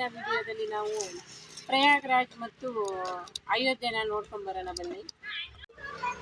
ಇವತ್ತಿನ ವಿಡಿಯೋದಲ್ಲಿ ನಾವು ಪ್ರಯಾಗ್ರಾಜ್ ಮತ್ತು ಅಯೋಧ್ಯೆನ ನೋಡ್ಕೊಂಡು ಬರೋಣ ಬನ್ನಿ.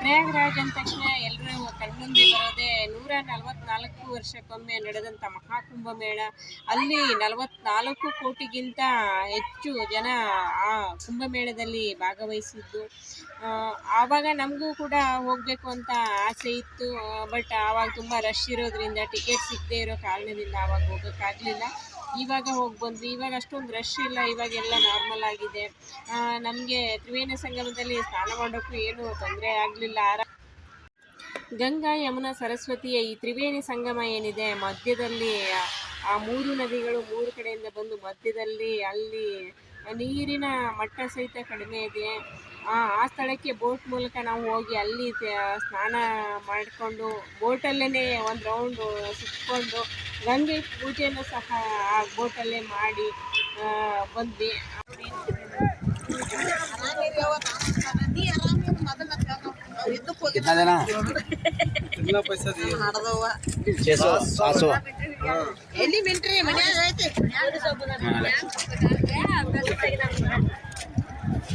ಪ್ರಯಾಗ್ರಾಜ್ ಅಂದ ತಕ್ಷಣ ಎಲ್ಲರೂ ಕಣ್ಮುಂದೆ ಬರೋದೇ ನೂರ ನಲವತ್ನಾಲ್ಕು ವರ್ಷಕ್ಕೊಮ್ಮೆ ನಡೆದಂಥ ಮಹಾಕುಂಭಮೇಳ ಅಲ್ಲಿ ನಲವತ್ನಾಲ್ಕು ಕೋಟಿಗಿಂತ ಹೆಚ್ಚು ಜನ ಆ ಕುಂಭಮೇಳದಲ್ಲಿ ಭಾಗವಹಿಸಿದ್ದು. ಆವಾಗ ನಮಗೂ ಕೂಡ ಹೋಗಬೇಕು ಅಂತ ಆಸೆ ಇತ್ತು. ಬಟ್ ಆವಾಗ ತುಂಬ ರಶ್ ಇರೋದ್ರಿಂದ ಟಿಕೆಟ್ ಸಿಗದೇ ಇರೋ ಕಾರಣದಿಂದ ಆವಾಗ ಹೋಗೋಕ್ಕಾಗಲಿಲ್ಲ. ಇವಾಗ ಹೋಗಿ ಬಂದ್ವಿ ಇವಾಗ ಅಷ್ಟೊಂದು ರಶ್ ಇಲ್ಲ ಇವಾಗೆಲ್ಲ ನಾರ್ಮಲ್ ಆಗಿದೆ. ನಮಗೆ ತ್ರಿವೇಣಿ ಸಂಗಮದಲ್ಲಿ ಸ್ನಾನ ಮಾಡೋಕ್ಕೂ ಏನೂ ತೊಂದರೆ ಆಗಲಿಲ್ಲ. ಗಂಗಾ, ಯಮುನಾ, ಸರಸ್ವತಿಯ ಈ ತ್ರಿವೇಣಿ ಸಂಗಮ ಏನಿದೆ, ಮಧ್ಯದಲ್ಲಿ ಆ ಮೂರು ನದಿಗಳು ಮೂರು ಕಡೆಯಿಂದ ಬಂದು ಮಧ್ಯದಲ್ಲಿ ಅಲ್ಲಿ ನೀರಿನ ಮಟ್ಟ ಸಹಿತ ಕಡಿಮೆ ಇದೆ. ಆ ಸ್ಥಳಕ್ಕೆ ಬೋಟ್ ಮೂಲಕ ನಾವು ಹೋಗಿ ಅಲ್ಲಿ ಸ್ನಾನ ಮಾಡಿಕೊಂಡು ಬೋಟಲ್ಲೇ ಒಂದು ರೌಂಡು ಸುತ್ತಕೊಂಡು ಗಂಗೆ ಪೂಜೆಯನ್ನು ಸಹ ಆ ಬೋಟಲ್ಲೇ ಮಾಡಿ ಬಂದ್ವಿ. ಎಲ್ಲಿ ಮಿಂಟ್ರಿ? ಮನೆಯಾಗ ಐತಿ.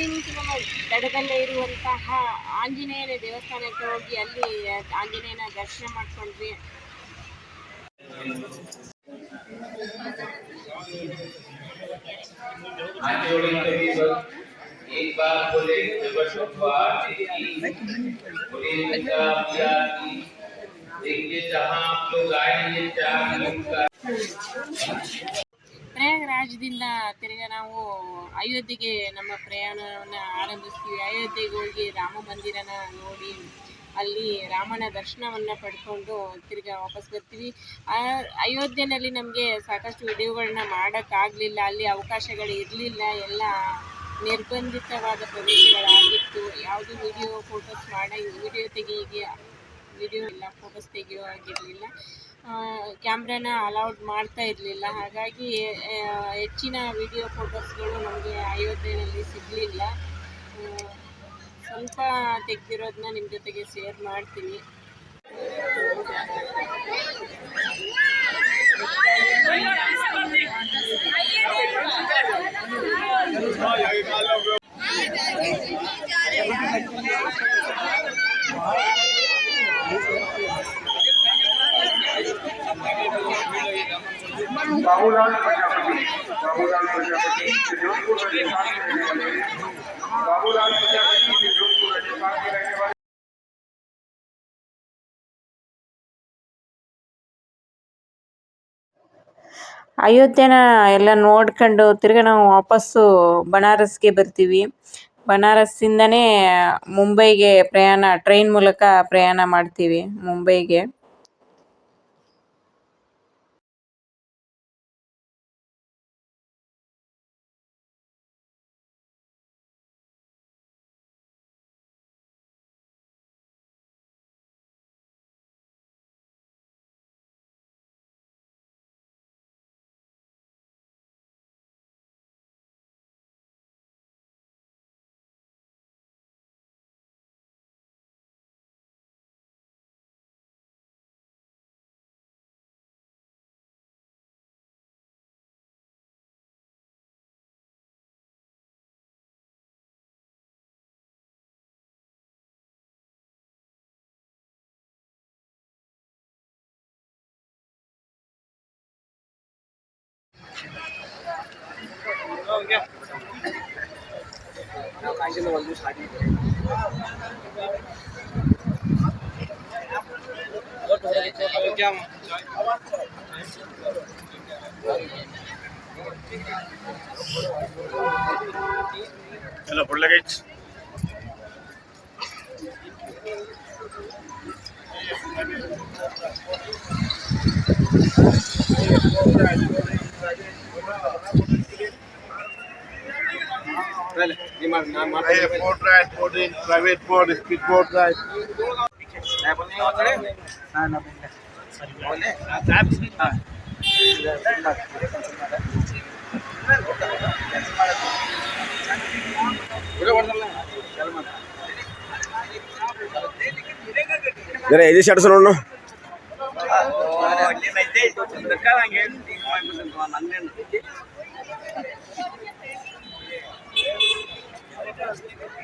ಸಂಗಮ ದಡದಲ್ಲೇ ಇರುವಂತಹ ಆಂಜನೇಯನ ದೇವಸ್ಥಾನಕ್ಕೆ ಹೋಗಿ ಅಲ್ಲಿ ಆಂಜನೇಯನ ದರ್ಶನ ಮಾಡ್ಕೊಂಡ್ವಿ हाथ जोड़ेंगे भी बस एक बार बोले बोले पिता पिया की देखिए जहाँ आप लोग आएंगे चार किलोमीटर ಪ್ರಯಾಗರಾಜದಿಂದ ತಿರ್ಗಿ ನಾವು ಅಯೋಧ್ಯೆಗೆ ನಮ್ಮ ಪ್ರಯಾಣವನ್ನು ಆರಂಭಿಸ್ತೀವಿ. ಅಯೋಧ್ಯೆಗೆ ಹೋಗಿ ರಾಮ ಮಂದಿರನ ನೋಡಿ ಅಲ್ಲಿ ರಾಮನ ದರ್ಶನವನ್ನು ಪಡ್ಕೊಂಡು ತಿರ್ಗಿ ವಾಪಸ್ ಬರ್ತೀವಿ. ಅಯೋಧ್ಯೆಯಲ್ಲಿ ನಮಗೆ ಸಾಕಷ್ಟು ವಿಡಿಯೋಗಳನ್ನ ಮಾಡೋಕ್ಕಾಗಲಿಲ್ಲ. ಅಲ್ಲಿ ಅವಕಾಶಗಳು ಇರಲಿಲ್ಲ. ಎಲ್ಲ ನಿರ್ಬಂಧಿತವಾದ ಪ್ರದೇಶಗಳಾಗಿತ್ತು. ಯಾವುದು ವಿಡಿಯೋ ಫೋಟೋಸ್ ಮಾಡ, ವಿಡಿಯೋ ತೆಗೆಯೋ ವಿಡಿಯೋ ಇಲ್ಲ, ಫೋಟೋಸ್ ತೆಗೆಯೋ ಆಗಿರಲಿಲ್ಲ ಕ್ಯಾಮ್ರಾನ ಅಲೌಡ್ ಮಾಡ್ತಾ ಇರಲಿಲ್ಲ. ಹಾಗಾಗಿ ಹೆಚ್ಚಿನ ವಿಡಿಯೋ ಫೋಟೋಸ್ಗಳು ನಮಗೆ ಅಯೋಧ್ಯೆಯಲ್ಲಿ ಸಿಗಲಿಲ್ಲ. ಸ್ವಲ್ಪ ತೆಗೆದಿರೋದನ್ನ ನಿಮ್ಮ ಜೊತೆಗೆ ಶೇರ್ ಮಾಡ್ತೀನಿ. ಅಯೋಧ್ಯೆನ ಎಲ್ಲ ನೋಡ್ಕೊಂಡು ತಿರ್ಗಿ ನಾವು ವಾಪಸ್ಸು ಬನಾರಸ್ಗೆ ಬರ್ತೀವಿ. ಬನಾರಸ್ಸಿಂದನೇ ಮುಂಬೈಗೆ ಪ್ರಯಾಣ, ಟ್ರೈನ್ ಮೂಲಕ ಪ್ರಯಾಣ ಮಾಡ್ತೀವಿ ಮುಂಬೈಗೆ. चलो पुढलं काहीच Thank you. Boat ride, boating, private boat, speed boat ride. ಜರ ಎದಿ ಶಾಡ್ಸ ನೋಡು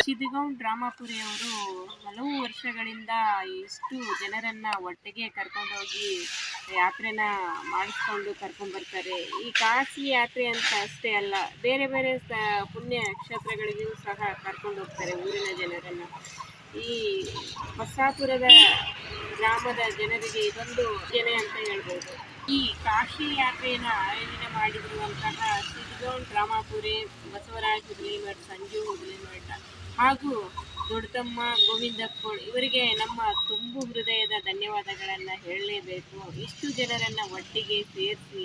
ಸಿದ್ಧಗೌಡ್ ರಾಮಾಪುರಿ ಅವರು ಹಲವು ವರ್ಷಗಳಿಂದ ಇಷ್ಟು ಜನರನ್ನ ಒಟ್ಟಿಗೆ ಕರ್ಕೊಂಡೋಗಿ ಯಾತ್ರೆನ ಮಾಡಿಸ್ಕೊಂಡು ಕರ್ಕೊಂಡ್ ಬರ್ತಾರೆ. ಈ ಕಾಶಿ ಯಾತ್ರೆ ಅಂತ ಅಷ್ಟೇ ಅಲ್ಲ, ಬೇರೆ ಬೇರೆ ಸ, ಪುಣ್ಯ ಕ್ಷೇತ್ರಗಳಿಗೂ ಸಹ ಕರ್ಕೊಂಡು ಹೋಗ್ತಾರೆ ಊರಿನ ಜನರನ್ನು. ಈ ಬಸ್ಸಾಪುರದ ಗ್ರಾಮದ ಜನರಿಗೆ ಇದೊಂದು ಜನೆ ಅಂತ ಹೇಳ್ಬೋದು. ಈ ಕಾಶಿ ಯಾತ್ರೆಯನ್ನು ಆಯೋಜನೆ ಮಾಡಿರುವಂತಹ ಸಿಗೋನ್ ರಾಮಾಪುರಿ ಬಸವರಾಜ್ ಹುಬ್ಳಿಮಠ್ ಸಂಜು ಹುಬ್ಳಿಮಠ ಹಾಗೂ ದೊಡ್ಡಮ್ಮ ಗೋವಿಂದಪ್ಪ ಇವರಿಗೆ ನಮ್ಮ ತುಂಬು ಹೃದಯದ ಧನ್ಯವಾದಗಳನ್ನು ಹೇಳಲೇಬೇಕು. ಇಷ್ಟು ಜನರನ್ನು ಒಟ್ಟಿಗೆ ಸೇರಿಸಿ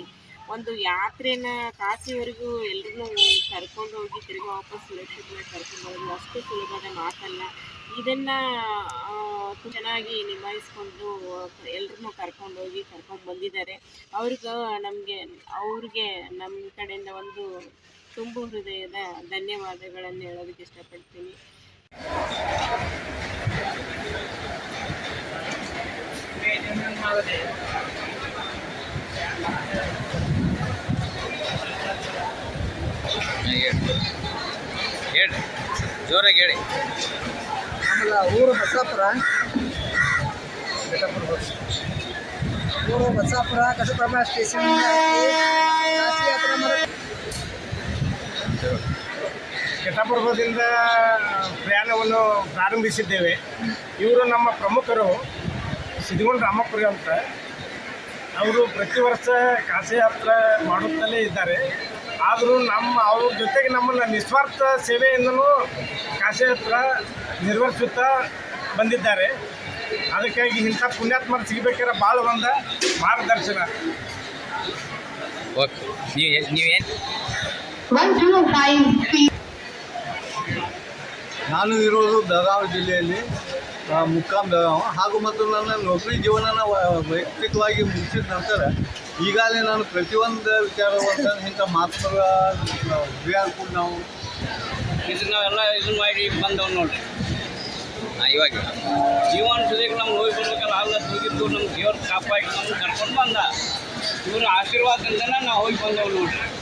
ಒಂದು ಯಾತ್ರೆನ ಕಾಶಿವರೆಗೂ ಎಲ್ಲರನ್ನೂ ಕರ್ಕೊಂಡು ಹೋಗಿ ತಿರುಗಿ ವಾಪಸ್ ಸುರಕ್ಷಿತವಾಗಿ ಕರ್ಕೊಂಡು ಹೋಗಿ ಅಷ್ಟು ಸುಲಭದ ಮಾತಲ್ಲ. ಇದನ್ನು ಚೆನ್ನಾಗಿ ನಿಭಾಯಿಸ್ಕೊಂಡು ಎಲ್ಲರನ್ನೂ ಕರ್ಕೊಂಡು ಹೋಗಿ ಕರ್ಕೊಂಡು ಬಂದಿದ್ದಾರೆ. ಅವ್ರಿಗೆ ನಮಗೆ, ಅವ್ರಿಗೆ ನಮ್ಮ ಕಡೆಯಿಂದ ಒಂದು ತುಂಬು ಹೃದಯದ ಧನ್ಯವಾದಗಳನ್ನು ಹೇಳೋದಕ್ಕೆ ಇಷ್ಟಪಡ್ತೀನಿ. ಹೇಳಿ ಜೋರಾಗಿ ಹೇಳಿ ಆಮೇಲೆ ಊರು ಬಸಾಪುರ ಊರು ಬಸಾಪುರ ಘಟಪ್ರಭಾ ಸ್ಟೇಷನ್ ಘಟಪರ್ವದಿಂದ ಪ್ರಯಾಣವನ್ನು ಪ್ರಾರಂಭಿಸಿದ್ದೇವೆ. ಇವರು ನಮ್ಮ ಪ್ರಮುಖರು. ಸಿದ್ಧಗೊಂಡ ರಾಮಪುರಿ ಅಂತ. ಅವರು ಪ್ರತಿ ವರ್ಷ ಕಾಸಿ ಯಾತ್ರೆ ಮಾಡುತ್ತಲೇ ಇದ್ದಾರೆ. ಆದರೂ ನಮ್ಮ ಅವ್ರ ಜೊತೆಗೆ ನಮ್ಮನ್ನು ನಿಸ್ವಾರ್ಥ ಸೇವೆಯಿಂದಲೂ ಕಾಸಿ ಯಾತ್ರೆ ನಿರ್ವಹಿಸುತ್ತಾ ಬಂದಿದ್ದಾರೆ. ಅದಕ್ಕಾಗಿ ಇಂಥ ಪುಣ್ಯಾತ್ಮರು ಸಿಗಬೇಕಾದ್ರೆ ಭಾಳ ಒಂದು ಮಾರ್ಗದರ್ಶನ. ಓಕೆ. ನೀವೇನು ನಾನು ಇರುವುದು ಬೆಳಗಾವಿ ಜಿಲ್ಲೆಯಲ್ಲಿ. ಆ, ಮುಕ್ಕಾಂ ಹಾಗೂ ಮತ್ತು ನನ್ನ ನೌಕರಿ ಜೀವನನ ವ- ವೈಯಕ್ತಿಕವಾಗಿ ಮುಗಿಸಿದ ನಂತರ ಈಗಾಗಲೇ ನಾನು ಪ್ರತಿಯೊಂದು ವಿಚಾರವಂತ ಇಂಥ ಮಾತುಗಳ ಅಭಿಯಾನ ಕೂಡ ನಾವು ಇದು ನಾವೆಲ್ಲ ಇದನ್ನ ಮಾಡಿ ಬಂದವ್ ನೋಡ್ರಿ. ಹಾಂ ಇವಾಗ? ಜೀವನ ಜೊತೆಗೆ ನಮ್ಗೆ ಹೋಗಿ ಬರ್ಬೇಕಲ್ಲ ಆಗ ಹೋಗಿದ್ದು ನಮ್ಮ ದೇವ್ರ ಕಾಪಾಡಿ ನಮ್ಗೆ ಕರ್ಕೊಂಡು ಬಂದ. ಇವ್ರ ಆಶೀರ್ವಾದದಿಂದನೇ ನಾವು ಹೋಗಿ ಬಂದವ್ ನೋಡ್ರಿ.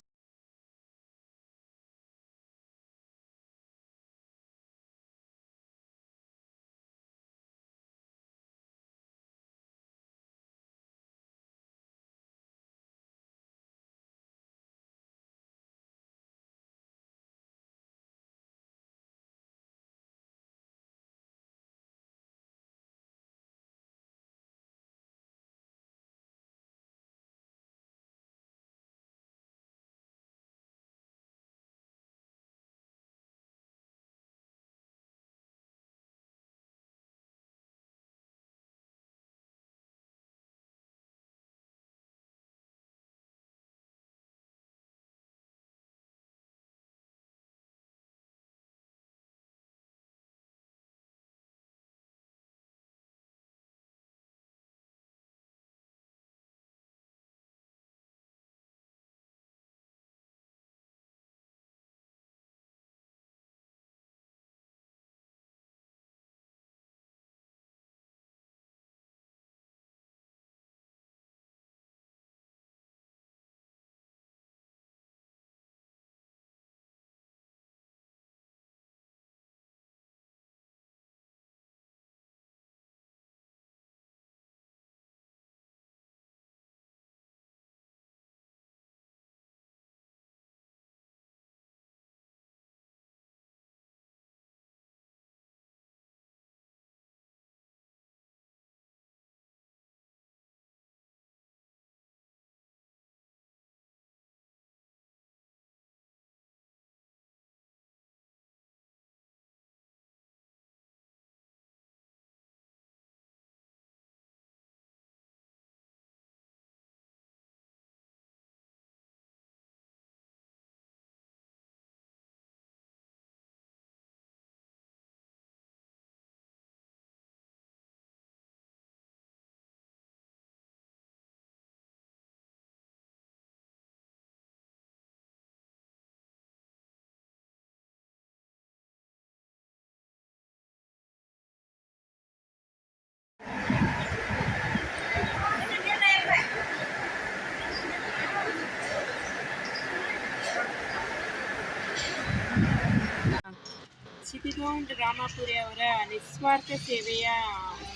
ಸಿದ್ಧಗೌಂಡ್ ರಾಮಾಪುರಿ ಅವರ ನಿಸ್ವಾರ್ಥ ಸೇವೆಯ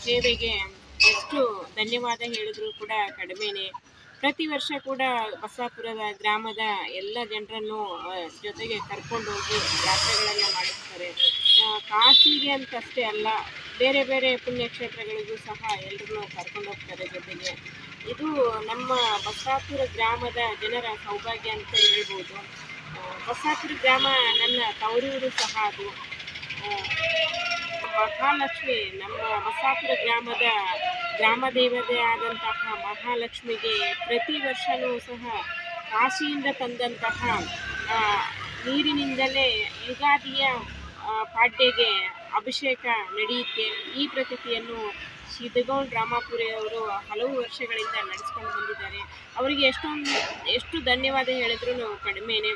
ಸೇವೆಗೆ ಎಷ್ಟು ಧನ್ಯವಾದ ಹೇಳಿದ್ರು ಕೂಡ ಕಡಿಮೆನೆ. ಪ್ರತಿ ವರ್ಷ ಕೂಡ ಬಸಾಪುರದ ಗ್ರಾಮದ ಎಲ್ಲ ಜನರನ್ನು ಜೊತೆಗೆ ಕರ್ಕೊಂಡು ಹೋಗಿ ಯಾತ್ರೆಗಳನ್ನು ಮಾಡಿಸ್ತಾರೆ. ಕಾಶಿಗೆ ಅಂತಷ್ಟೇ ಅಲ್ಲ, ಬೇರೆ ಬೇರೆ ಪುಣ್ಯಕ್ಷೇತ್ರಗಳಿಗೂ ಸಹ ಎಲ್ಲರನ್ನು ಕರ್ಕೊಂಡು ಹೋಗ್ತಾರೆ ಜೊತೆಗೆ. ಇದು ನಮ್ಮ ಬಸಾಪುರ ಗ್ರಾಮದ ಜನರ ಸೌಭಾಗ್ಯ ಅಂತ ಹೇಳ್ಬೋದು. ಬಸಾಪುರ ಗ್ರಾಮ ನನ್ನ ತವರೂರು ಸಹ ಅದು. ಮಹಾಲಕ್ಷ್ಮಿ, ನಮ್ಮ ಬಸಾಪುರ ಗ್ರಾಮದ ಗ್ರಾಮ ದೇವತೆ ಆದಂತಹ ಮಹಾಲಕ್ಷ್ಮಿಗೆ ಪ್ರತಿ ವರ್ಷವೂ ಸಹ ಕಾಶಿಯಿಂದ ತಂದಂತಹ ನೀರಿನಿಂದಲೇ ಯುಗಾದಿಯ ಪಾಡ್ಯೆಗೆ ಅಭಿಷೇಕ ನಡೆಯುತ್ತೆ. ಈ ಪ್ರತಿಥಿಯನ್ನು ಸಿದ್ದಗೌಡ ರಾಮಾಪುರಿ ಅವರು ಹಲವು ವರ್ಷಗಳಿಂದ ನಡೆಸ್ಕೊಂಡು ಬಂದಿದ್ದಾರೆ. ಅವರಿಗೆ ಎಷ್ಟೊಂದು, ಎಷ್ಟು ಧನ್ಯವಾದ ಹೇಳಿದ್ರು ಕಡಿಮೆನೆ.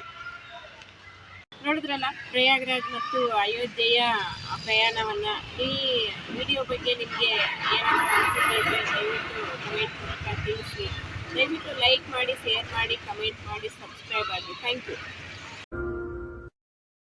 ನೋಡಿದ್ರಲ್ಲ? ಪ್ರಯಾಗ್ರಾಜ್ ಮತ್ತು ಅಯೋಧ್ಯೆಯ ಪ್ರಯಾಣವನ್ನ. ಈ ವಿಡಿಯೋ ಬಗ್ಗೆ ನಿಮಗೆ ಅನಿಸುತ್ತೆ ದಯವಿಟ್ಟು ಕಮೆಂಟ್ ತಿಳಿಸಿ. ದಯವಿಟ್ಟು ಲೈಕ್ ಮಾಡಿ ಶೇರ್ ಮಾಡಿ ಕಮೆಂಟ್ ಮಾಡಿ ಸಬ್ಸ್ಕ್ರೈಬ್ ಆಗಿ ಥ್ಯಾಂಕ್ ಯು